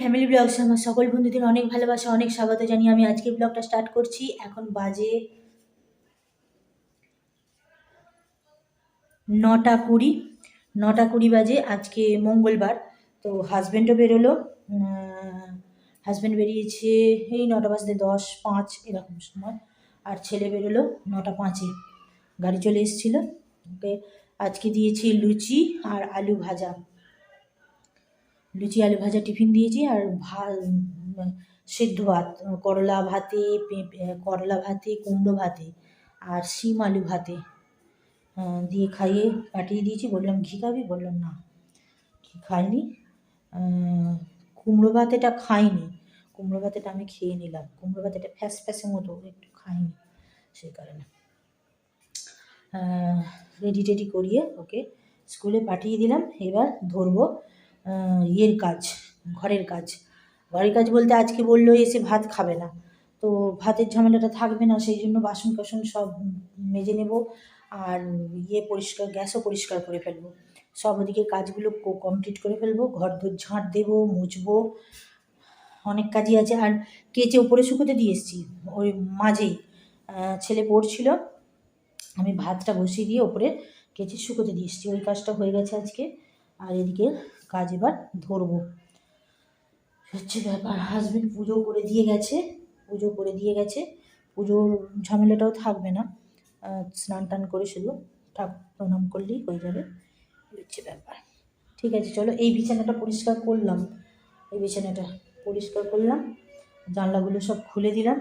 Family blogs আমার সকল বন্ধুদের অনেক ভালোবাসা, অনেক স্বাগত জানিয়ে আমি আজকে ব্লগটা স্টার্ট করছি। এখন বাজে নটা কুড়ি নটা কুড়ি বাজে আজকে মঙ্গলবার। তো হাজব্যান্ডও বেরোলো হাজব্যান্ড বেরিয়েছে এই নটা বাজতে দশ, পাঁচ এরকম সময়। আর ছেলে বেরোলো নটা পাঁচে। গাড়ি চলে এসেছিল। ওকে, আজকে দিয়েছি লুচি আর আলু ভাজা। লুচি, আলু ভাজা, টিফিন দিয়েছি আর ভাত সেদ্ধ ভাত, করলা ভাতে করলা ভাতে, কুমড়ো ভাতে আর শিম আলু ভাতে দিয়ে খাইয়ে পাঠিয়ে দিয়েছি। বললাম, ঘি খাবি? বললাম, না, ঘি খাইনি। কুমড়ো ভাতেটা খাইনি। কুমড়ো ভাতেটা আমি খেয়ে নিলাম। কুমড়ো ভাতেটা ফ্যাস ফ্যাসের মতো একটু খাইনি সেই কারণে। রেডি টেডি করিয়ে ওকে স্কুলে পাঠিয়ে দিলাম। এবার ধরবো ইয়ের কাজ, ঘরের কাজ। ঘরের কাজ বলতে আজকে বলল এসে ভাত খাবে না। তো ভাতের ঝামেলাটা থাকবে না, সেই জন্য বাসন কাসন সব মেজে নেব আর ইয়ে পরিষ্কার, গ্যাসও পরিষ্কার করে ফেলব। সব ওদিকে কাজগুলো কমপ্লিট করে ফেলব ঘর দোর ঝাঁট দেবো, মুছবো, অনেক কাজই আছে। আর কেচে উপরে শুকোতে দিয়ে এসেছি, ওই মাঝেই ছেলে পড়ছিল, আমি ভাতটা বসিয়ে দিয়ে ওপরে কেচে শুকোতে দিয়ে এসেছি। ওই কাজটা হয়ে গেছে আজকে। আর এদিকে কাজ এবার ধরবো। হচ্ছে ব্যাপার হাজবেন্ড পুজো করে দিয়ে গেছে, পুজো করে দিয়ে গেছে, পুজোর ঝামেলাটাও থাকবে না। স্নান টান করে শুধু ঠাকুর প্রণাম করলেই হয়ে যাবে। হচ্ছে ব্যাপার। ঠিক আছে, চলো এই বিছানাটা পরিষ্কার করলাম। এই বিছানাটা পরিষ্কার করলাম, জানলাগুলো সব খুলে দিলাম,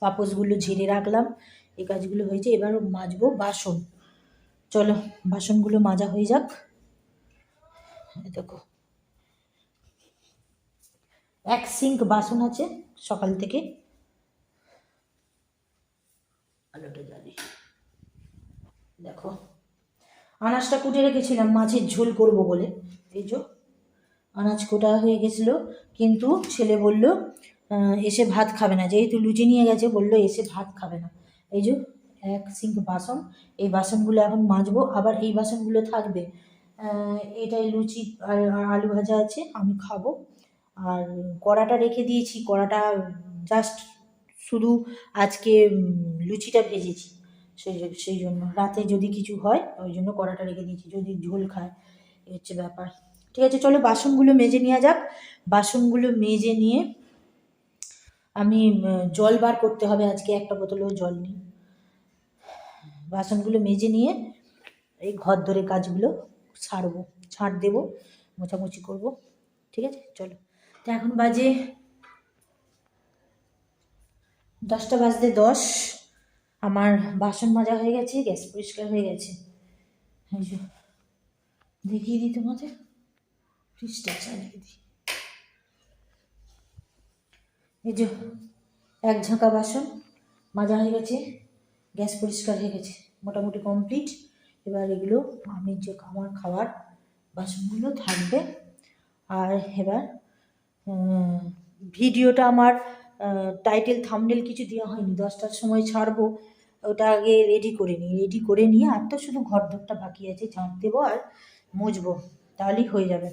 পাপোশগুলো ঝেড়ে রাখলাম, এই কাজগুলো হয়েছে। এবার মাজবো বাসন। চলো, বাসনগুলো মাজা হয়ে যাক। দেখো। এক সিঙ্ক বাসন আছে সকাল থেকে। আলোটা জ্বালি দেখো। আনাজটা কুটে রেখেছিলাম, মাছের ঝোল করব বলে। এই যে, আনাজ কোটা হয়ে গেছিল, কিন্তু ছেলে বলল এসে ভাত খাবে না। যেহেতু লুচি নিয়ে গেছে, বলল এসে ভাত খাবে না। এই যে, এক সিঙ্ক বাসন। এই বাসনগুলো এখন মাজবো, আবার এই বাসনগুলো থাকবে। এটাই লুচি আর আলু ভাজা আছে, আমি খাব। আর কড়াটা রেখে দিয়েছি, কড়াটা জাস্ট শুধু আজকে লুচিটা ভেজেছি। সেই সেই জন্য, রাতে যদি কিছু হয়, ওই জন্য কড়াটা রেখে দিয়েছি, যদি ঝোল খায় এই হচ্ছে ব্যাপার। ঠিক আছে, চলো বাসনগুলো মেজে নেওয়া যাক। বাসনগুলো মেজে নিয়ে আমি জল বার করতে হবে, আজকে একটা বোতলেও জল নেই। বাসনগুলো মেজে নিয়ে এই ঘর ধরে কাজগুলো ছাড়বো, ছাড় দেবো, মোছামুছি করব, ঠিক আছে? চলো। তো এখন বাজে দশটা বাজতে দশ। আমার বাসন মাজা হয়ে গেছে, গ্যাস পরিষ্কার হয়ে গেছে। দেখিয়ে দিই তোমাদের। ফ্রিজটা চালিয়ে দিই। এই যে, এক ঝাঁকা বাসন মাজা হয়ে গেছে, গ্যাস পরিষ্কার হয়ে গেছে, মোটামুটি কমপ্লিট এবার এগুলো আমি যে আমার খাওয়ার বাসনগুলো থাকবে। আর এবার ভিডিওটা আমার টাইটেল থামনেল কিছু দেওয়া হয়নি। দশটার সময় ছাড়বো। ওটা আগে রেডি করে নিই। রেডি করে নিয়ে আর তো শুধু ঘর দরটা বাকি আছে, ঝাঁট দেবো আর মুছবো তাহলেই হয়ে যাবে।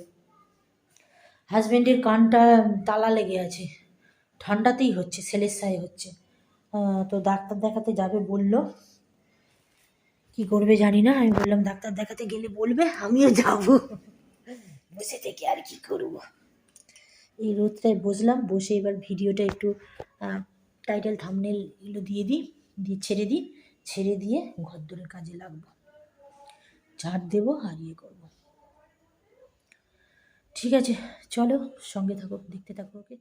হাজব্যান্ডের কানটা তালা লেগে আছে। ঠান্ডাতেই হচ্ছে সেলেসায় হচ্ছে। তো ডাক্তার দেখাতে যাবে বলল। কি করবে জানি না। আমি বললাম, ডাক্তার দেখাতে গেলে বলবে, আমিও যাব। বসে থেকে আর কি করব? এই রোদটায় বসলাম, বসে এবার ভিডিওটা একটু টাইটেল থামনেল এগুলো দিয়ে দিই, দিয়ে ছেড়ে দিই। ছেড়ে দিয়ে ঘর দূরের কাজে লাগবো। ঝাড় দেবো আর ইয়ে করব। ঠিক আছে, চলো সঙ্গে থাকো, দেখতে থাকো, ওকে?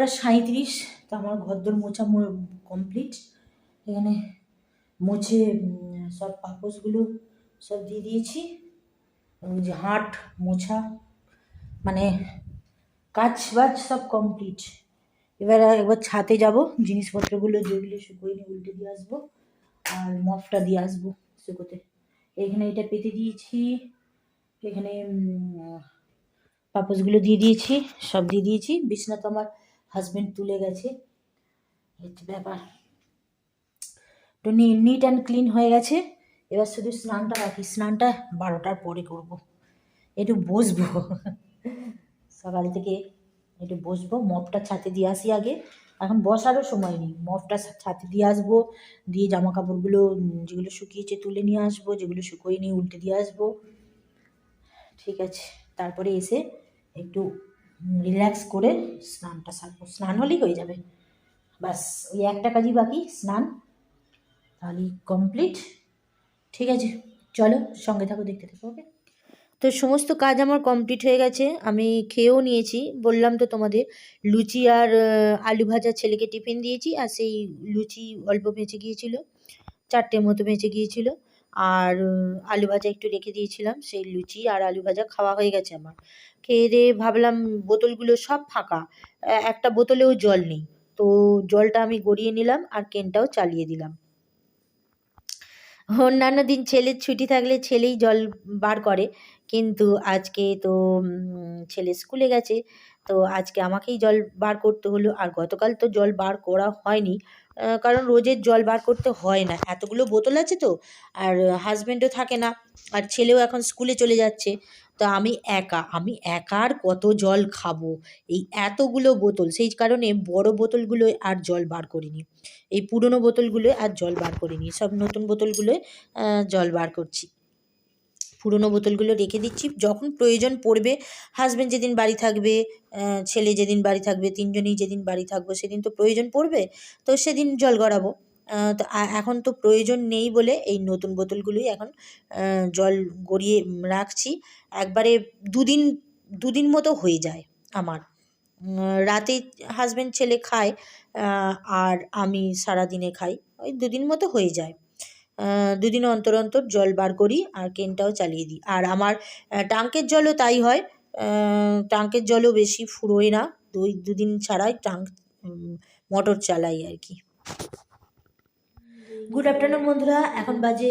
এগারোটা সাঁইত্রিশ, তো আমার ঘরদোর মোছা কমপ্লিট এখানে মুছে সব পাপোশগুলো সব দিয়ে দিয়েছি। যে হাট, মোছা মানে কাজ বাজ সব কমপ্লিট এবার একবার ছাতে যাব, জিনিসপত্রগুলো যেগুলো শুকোয় নিয়ে উল্টে দিয়ে আসব, আর মফটা দিয়ে আসব শুকোতে। এখানে এটা পেতে দিয়েছি, এখানে পাপোশগুলো দিয়ে দিয়েছি, সব দিয়ে দিয়েছি। বিছনা তো আমার হাজবেন্ড তুলে গেছে। হচ্ছে ব্যাপার। তো নিট অ্যান্ড ক্লিন হয়ে গেছে। এবার শুধু স্নানটা বাকি, স্নানটা বারোটার পরে করব। একটু বসবো। সকাল থেকে একটু বসবো, মপটা ছাতে দিয়ে আসি আগে। এখন বসারও সময় নেই। মপটা ছাতে দিয়ে আসব, দিয়ে জামা কাপড়গুলো যেগুলো শুকিয়েছে তুলে নিয়ে আসব, যেগুলো শুকোয় নিয়ে উল্টে দিয়ে আসব। ঠিক আছে। তারপরে এসে একটু রিল্যাক্স করে স্নানটা সারবো। স্নান হলেই হয়ে যাবে। ব্যাস, ওই একটা কাজই বাকি, স্নান। তাহলেই কমপ্লিট ঠিক আছে, চলো সঙ্গে থাকো, দেখতে থাকো ওকে তো সমস্ত কাজ আমার কমপ্লিট হয়ে গেছে, আমি খেয়েও নিয়েছি। বললাম তো তোমাদের, লুচি আর আলু ভাজা ছেলেকে টিফিন দিয়েছি, আর সেই লুচি অল্প বেঁচে গিয়েছিল চারটের মতো বেঁচে গিয়েছিল। আর আলু ভাজা একটু রেখে দিয়েছিলাম, সেই লুচি আর আলু ভাজা খাওয়া হয়ে গেছে আমার। খেয়ে দিয়ে ভাবলাম বোতলগুলো সব ফাঁকা একটা বোতলেও জল নেই। তো জলটা আমি গড়িয়ে নিলাম আর কেনটাও চালিয়ে দিলাম। অন্যান্য দিন ছেলের ছুটি থাকলে ছেলেই জল বার করে, কিন্তু আজকে তো ছেলে স্কুলে গেছে, তো আজকে আমাকেই জল বার করতে হলো। আর গতকাল তো জল বার করা হয়নি। কারণ রোজের জল বার করতে হয় না। এতগুলো বোতল আছে তো, আর হাজব্যান্ডও থাকে না, আর ছেলেও এখন স্কুলে চলে যাচ্ছে। তো আমি একা, আমি একার কত জল খাব? এই এতগুলো বোতল, সেই কারণে বড় বোতলগুলো আর জল বার করিনি। এই পুরনো বোতলগুলোয় আর জল বার করিনি, সব নতুন বোতলগুলোয় জল বার করছি। পুরনো বোতলগুলো রেখে দিচ্ছি। যখন প্রয়োজন পড়বে হাজব্যান্ড যেদিন বাড়ি থাকবে ছেলে যেদিন বাড়ি থাকবে, তিনজনই যেদিন বাড়ি থাকব, সেদিন তো প্রয়োজন পড়বে, তো সেদিন জল গড়াবো। তো এখন তো প্রয়োজন নেই বলে এই নতুন বোতলগুলোই এখন জল গড়িয়ে রাখছি। একবারে দুদিন দুদিন মতো হয়ে যায় আমার। রাতে হাজব্যান্ড ছেলে খায় আর আমি সারাদিনে খাই, ওই দুদিন মতো হয়ে যায়। দুদিন অন্তর অন্তর জল বার করি আর কেনটাও চালিয়ে দিই। আর আমার টাঙ্কের জলও তাই হয়। আহ, টাঙ্কের জলও বেশি ফুরোয় না। দুই দুদিন ছাড়াই টাঙ্ক মোটর চালাই আর কি। গুড আফটারনুন বন্ধুরা। এখন বাজে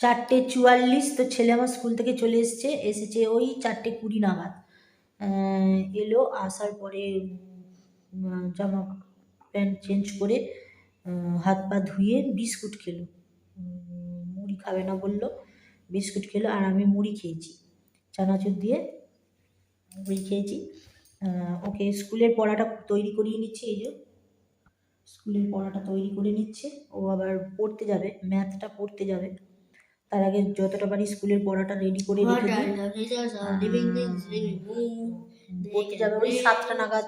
চারটে চুয়াল্লিশ। তো ছেলে আমার স্কুল থেকে চলে এসছে। এসেছে ওই চারটে কুড়ি নাগাদ। এলো আসার পরে জামা প্যান্ট চেঞ্জ করে হাত পা ধুয়ে বিস্কুট খেলো। মুড়ি খাবে না বলল বিস্কুট খেলো আর আমি মুড়ি খেয়েছি। চানাচুর দিয়ে মুড়ি খেয়েছি। ওকে স্কুলের পড়াটা তৈরি করিয়ে নিচ্ছে এই যে। স্কুলের পড়াটা তৈরি করে নিচ্ছে। ও আবার পড়তে যাবে ম্যাথটা পড়তে যাবে। তার আগে যতটা পারি স্কুলের পড়াটা রেডি করে রেখে দিই? পড়তে যাবে ওই সাতটা নাগাদ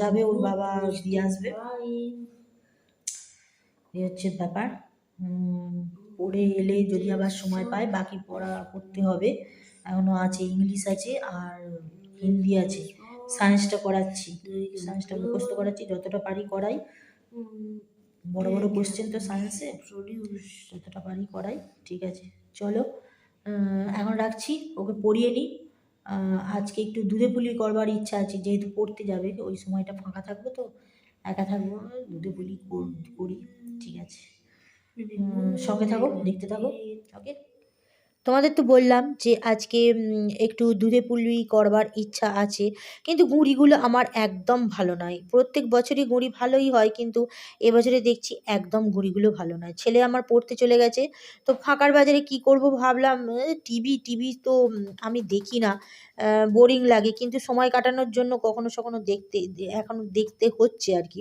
যাবে ওর বাবা দিয়ে আসবে। এই হচ্ছে ব্যাপার। পড়ে এলে যদি আবার সময় পায়, বাকি পড়া পড়তে হবে। এখনও আছে, ইংলিশ আছে আর হিন্দি আছে। সায়েন্সটা করাচ্ছি সায়েন্সটা মুখস্থ করাচ্ছি, যতটা পারি করাই। বড় বড় কোশ্চেন তো সায়েন্সে যতটা পারি করাই, ঠিক আছে। চলো এখন রাখছি, ওকে পড়িয়ে নিই। আজকে একটু দুধে পুলি করবার ইচ্ছা আছে, যেহেতু পড়তে যাবে, ওই সময়টা ফাঁকা থাকব তো, একা থাকব, দুধে পুলি করি। ঠিক আছে। সঙ্গে থাকো দেখতে থাকো। ওকে। তোমাদের তো বললাম যে আজকে একটু দুধে পুলি করবার ইচ্ছা আছে কিন্তু গুঁড়িগুলো আমার একদম ভালো নয়। প্রত্যেক বছরই গুঁড়ি ভালোই হয় কিন্তু এবছরে দেখছি একদম গুঁড়িগুলো ভালো নয়। ছেলে আমার পড়তে চলে গেছে তো ফাঁকার বাজারে কি করব ভাবলাম টিভি টিভি তো আমি দেখি না। বোরিং লাগে কিন্তু সময় কাটানোর জন্য কখনো সখনো দেখতে এখন দেখতে হচ্ছে আর কি।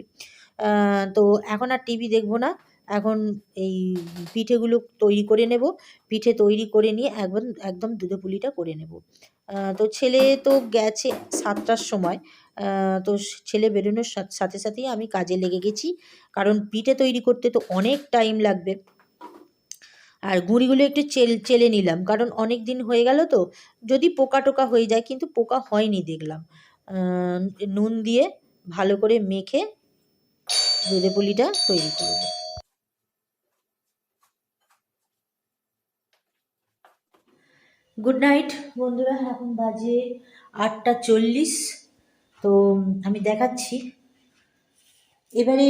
তো এখন আর টিভি দেখব না। এখন এই পিঠেগুলো তৈরি করে নেব। পিঠে তৈরি করে নিয়ে একদম একদম দুধে পুলিটা করে নেব। তো ছেলে তো গেছে সাতটার সময়। তো ছেলে বেরোনোর সাথ- সাথে সাথেই আমি কাজে লেগে গেছি। কারণ পিঠে তৈরি করতে তো অনেক টাইম লাগবে। আর গুঁড়িগুলো একটু চেল, চেলে নিলাম। কারণ অনেক দিন হয়ে গেল তো, যদি পোকা টোকা হয়ে যায়, কিন্তু পোকা হয়নি দেখলাম। নুন দিয়ে ভালো করে মেখে দুধে পুলিটা তৈরি করব। গুড নাইট বন্ধুরা, এখন বাজে আটটা চল্লিশ। তো আমি দেখাচ্ছি। এবারে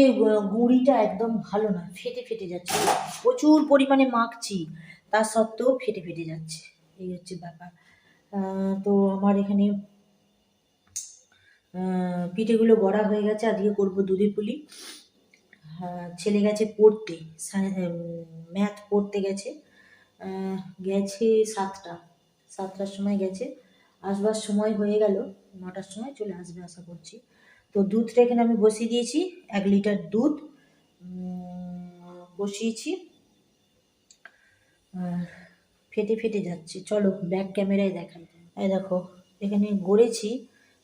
গুঁড়িটা একদম ভালো না ফেটে ফেটে যাচ্ছে। প্রচুর পরিমাণে মাখছি, তা সত্ত্বেও ফেটে ফেটে যাচ্ছে। এই হচ্ছে ব্যাপার। তো আমার এখানে পিঠেগুলো গড়া হয়ে গেছে। আজকে করব দুধে পুলি ছেলে গেছে পড়তে ম্যাথ পড়তে গেছে গেছে সাতটা, সাতটার সময় গেছে, আসবার সময় হয়ে গেল, নটার সময় চলে আসবে আশা করছি। তো দুধটা এখানে আমি বসিয়ে দিয়েছি, এক লিটার দুধ বসিয়েছি ফেটে ফেটে যাচ্ছে। চলো ব্যাক ক্যামেরায় দেখাই। এই দেখো, এখানে গড়েছি,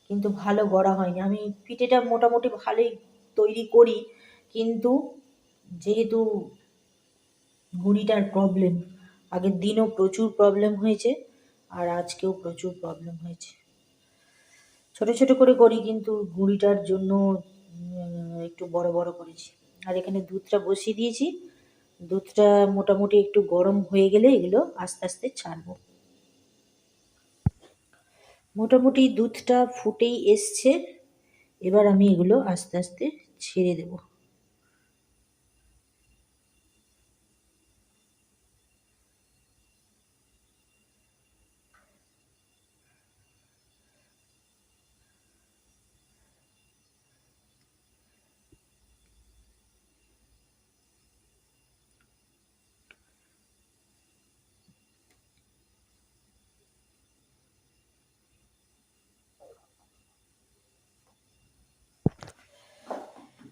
কিন্তু ভালো গড়া হয়নি। আমি পিঠেটা মোটামুটি ভালোই তৈরি করি কিন্তু যেহেতু গুঁড়িটার প্রবলেম আগের দিনও প্রচুর প্রবলেম হয়েছে আর আজকেও প্রচুর প্রবলেম হয়েছে। ছোট ছোট করে করি কিন্তু গুঁড়িটার জন্য একটু বড় বড় করেছি। আর এখানে দুধটা বসিয়ে দিয়েছি। দুধটা মোটামুটি একটু গরম হয়ে গেলে এগুলো আস্তে আস্তে ছাড়বো। মোটামুটি দুধটা ফুটেই এসছে। এবার আমি এগুলো আস্তে আস্তে ছেড়ে দেব।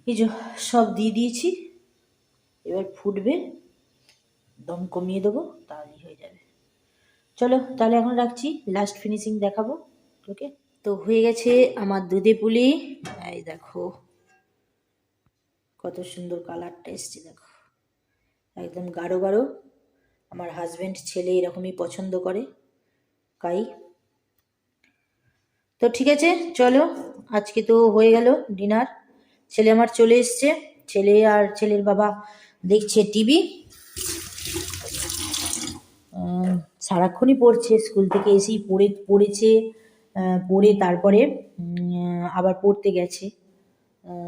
এই যে সব দিয়ে দিয়েছি, এবার ফুটবে, দম কমিয়ে দেবো, তাহলেই হয়ে যাবে। চলো তাহলে এখন রাখছি লাস্ট ফিনিশিং দেখাবো ওকে তো হয়ে গেছে আমার দুধে পুলি, এই দেখো, কত সুন্দর কালারটা এসছে, দেখো। একদম গাঢ় গাঢ়, আমার হাজব্যান্ড ছেলে এরকমই পছন্দ করে, কাই। তো ঠিক আছে, চলো, আজকে তো হয়ে গেল ডিনার ছেলে আমার চলে এসছে। ছেলে আর ছেলের বাবা দেখছে টিভি। সারাক্ষণই পড়ছে, স্কুল থেকে এসেই পড়ে, পড়েছে পড়ে তারপরে আবার পড়তে গেছে।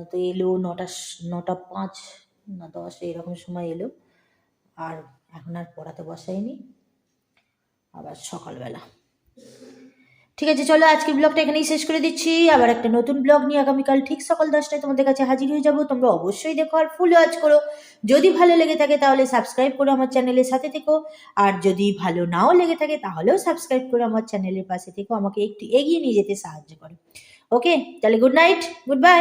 তো এলো নটা নটা পাঁচ, না দশ, এরকম সময় এলো। আর এখন আর পড়াতে বসায়নি। আবার সকালবেলা। ঠিক আছে, চলো আজকে ব্লগটা এখানেই শেষ করে দিচ্ছি। আবার একটা নতুন ব্লগ নিয়ে আগামীকাল ঠিক সকাল দশটায় তোমাদের কাছে হাজির হয়ে যাব। তোমরা অবশ্যই দেখো আর ফুল ওয়াচ করো। যদি ভালো লেগে থাকে তাহলে সাবস্ক্রাইব করো আমার চ্যানেলের সাথে থেকো। আর যদি ভালো নাও লেগে থাকে তাহলেও সাবস্ক্রাইব করে আমার চ্যানেলের পাশে থেকো। আমাকে একটু এগিয়ে নিয়ে যেতে সাহায্য করো। ওকে তাহলে গুড নাইট গুড বাই